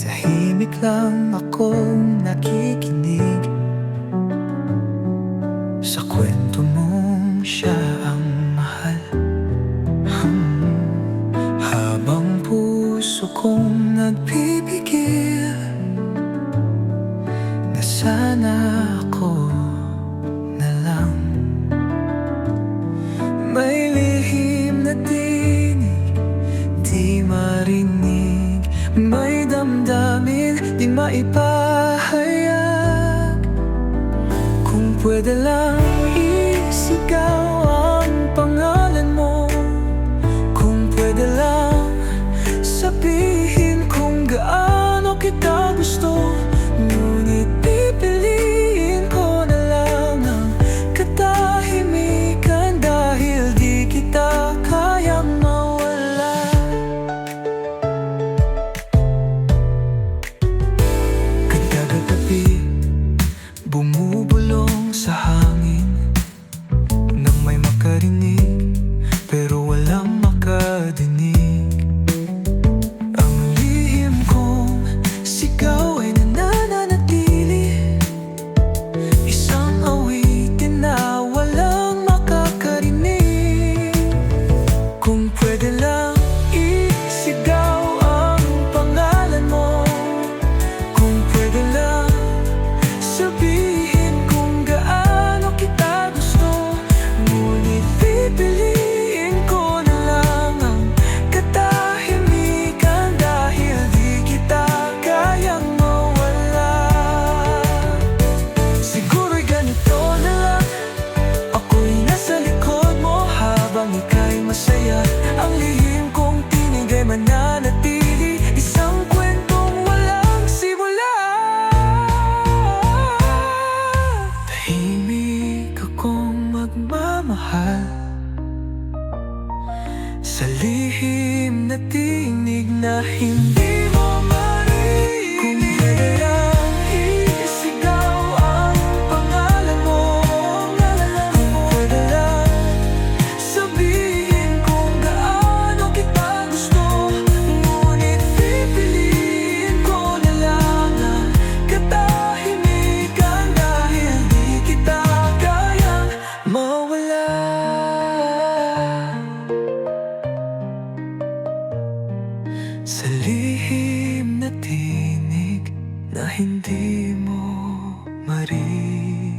Tahimik lang akong nakikinig Sa kwento. sana ako na lang. May lihim na tinig, di marinig. May damdamin, di maipahayag. Kung pwede lang isigaw ang pangalan mo. Kung pwede lang sabihin kung gaano kita gusto. bubulong sa hangin. Sa lihim na tinig na hindi na hindi mo marinig.